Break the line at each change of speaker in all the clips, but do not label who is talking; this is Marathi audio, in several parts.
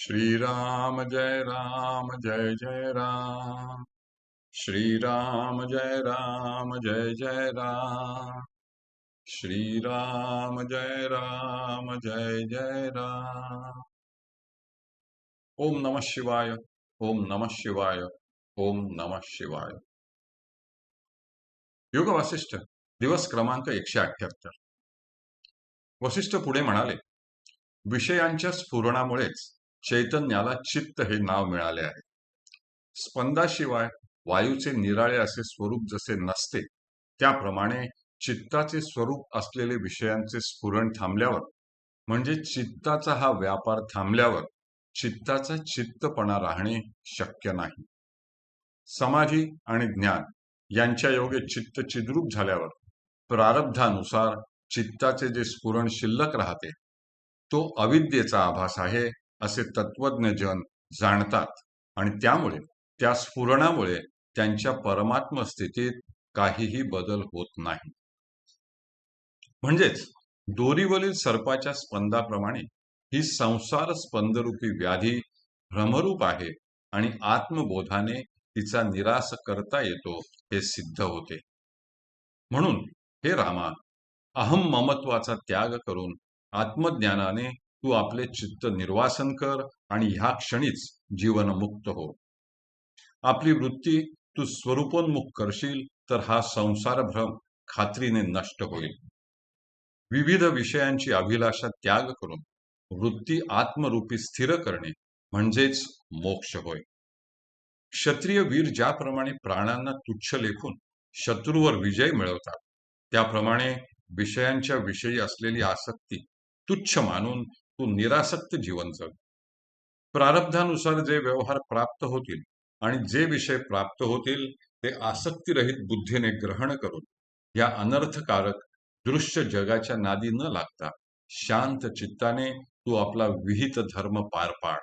श्रीराम जय राम जय जय राम। श्रीराम जय राम जय जय राम। श्रीराम जय राम जय जय राम। ओम नमः शिवाय ओम नमः शिवाय ओम नमः शिवाय। योग वासिष्ठ दिवस क्रमांक एकशे अठ्याहत्तर. वसिष्ठ पुढे म्हणाले विषयांच्या स्फुरणामुळेच चैतन्याला चित्त हे नाव मिळाले आहे. स्पंदाशिवाय वायूचे निराळे असे स्वरूप जसे नसते त्याप्रमाणे चित्ताचे स्वरूप असलेले विषयांचे स्फुरण थांबल्यावर म्हणजे चित्ताचा हा व्यापार थांबल्यावर चित्ताचा चित्तपणा राहणे शक्य नाही. समाधी आणि ज्ञान यांच्या योगे चित्त चिद्रूप झाल्यावर प्रारब्धानुसार चित्ताचे जे स्फुरण शिल्लक राहते तो अविद्येचा आभास आहे असे तत्वज्ञ जन जाणतात. आणि त्यामुळे त्या स्फुरणामुळे त्यांच्या परमात्म स्थितीत काहीही बदल होत नाही. म्हणजेच दोरीवरील सर्पाच्या स्पंदाप्रमाणे ही संसार स्पंदरूपी व्याधी भ्रमरूप आहे आणि आत्मबोधाने तिचा निराश करता येतो हे सिद्ध होते. म्हणून हे रामा अहम ममत्वाचा त्याग करून आत्मज्ञानाने तू आपले चित्त निर्वासन कर आणि ह्या क्षणीच जीवनमुक्त हो. आपली वृत्ती तू स्वरूपोन्मुख करशील तर हा संसार भ्रम खात्रीने नष्ट होईल. विविध विषयांची अभिलाषा त्याग करून वृत्ती आत्मरूपी स्थिर करणे म्हणजेच मोक्ष होय. क्षत्रिय वीर ज्याप्रमाणे प्राणांना तुच्छ लेखून शत्रूवर विजय मिळवतात त्याप्रमाणे विषयांच्या विषयी असलेली आसक्ती तुच्छ मानून तू निरासक्त जीवन जग. प्रारब्धानुसार जे व्यवहार प्राप्त होतील आणि जे विषय प्राप्त होतील ते आसक्तीरहित बुद्धीने ग्रहण करून या अनर्थकारक दृश्य जगाच्या नादी न लागता शांत चित्ताने तू आपला विहित धर्म पार पाड.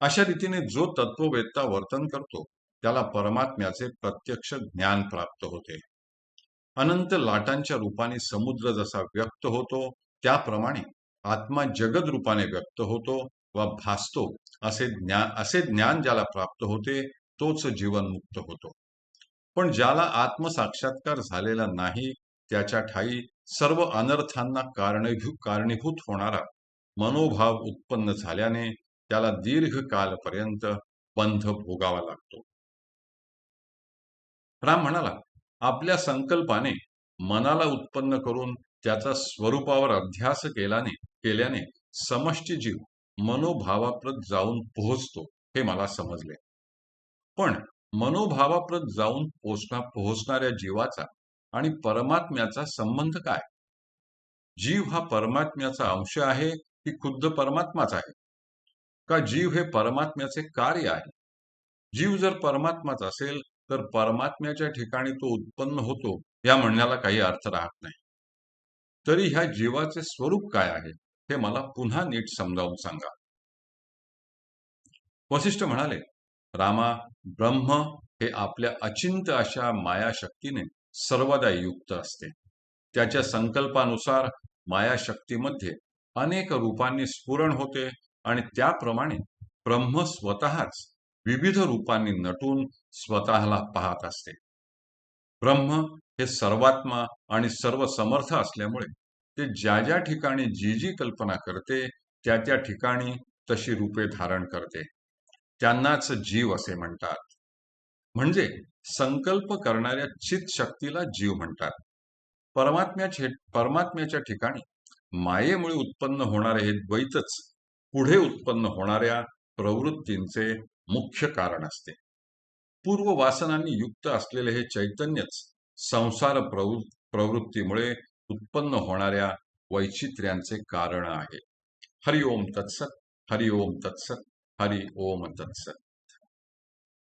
अशा रीतीने जो तत्ववेत्ता वर्तन करतो त्याला परमात्म्याचे प्रत्यक्ष ज्ञान प्राप्त होते. अनंत लाटांच्या रूपाने समुद्र जसा व्यक्त होतो त्याप्रमाणे आत्मा जगद रूपाने व्यक्त होतो वा भासतो असे ज्ञान असे ज्ञान ज्याला प्राप्त होते तोच जीवन मुक्त होतो. पण ज्याला आत्मसाक्षात्कार झालेला नाही त्याच्या ठाई सर्व अनर्थांना कारणीभूत कारणीभूत होणारा मनोभाव उत्पन्न झाल्याने त्याला दीर्घकालपर्यंत बंध भोगावा लागतो. राम म्हणाला आपल्या संकल्पाने मनाला उत्पन्न करून त्याचा स्वरूपावर अध्यास केल्याने केल्याने समष्टी जीव मनोभावाप्रत जाऊन पोहोचतो हे मला समजले. पण मनोभावाप्रत जाऊन पोचणा पोहोचणाऱ्या जीवाचा आणि परमात्म्याचा संबंध काय? जीव हा परमात्म्याचा अंश आहे की खुद्द परमात्माच आहे? का जीव हे परमात्म्याचे कार्य आहे? जीव जर परमात्माच असेल तर परमात्म्याच्या ठिकाणी तो उत्पन्न होतो या म्हणण्याला काही अर्थ राहत नाही. तरी ह्या जीवाचे स्वरूप काय आहे हे मला पुन्हा नीट समजावून सांगा. वसिष्ठ म्हणाले रामा ब्रह्म हे आपल्या अचिंत अशा मायाशक्तीने सर्वदा युक्त असते. त्याच्या संकल्पानुसार मायाशक्तीमध्ये अनेक रूपांनी स्फुरण होते आणि त्याप्रमाणे ब्रह्म स्वतःच विविध रूपांनी नटून स्वतःला पाहत असते. ब्रह्म हे सर्वात्मा आणि सर्व समर्थ असल्यामुळे ते ज्या ज्या ठिकाणी जी जी कल्पना करते त्या त्या ठिकाणी तशी रूपे धारण करते. त्यांनाच जीव असे म्हणतात. म्हणजे संकल्प करणाऱ्या चित शक्तीला जीव म्हणतात. परमात्म्याचे परमात्म्याच्या ठिकाणी मायेमुळे उत्पन्न होणारे हे द्वैतच पुढे उत्पन्न होणाऱ्या प्रवृत्तींचे मुख्य कारण असते. पूर्व वासनांनी युक्त असलेले हे चैतन्यच संसार प्रवृ प्रवृत्तीमुळे उत्पन्न होणाऱ्या वैचित्र्यांचे कारण आहे. हरिओम तत्सत हरिओम तत्सत हरि ओम तत्सत.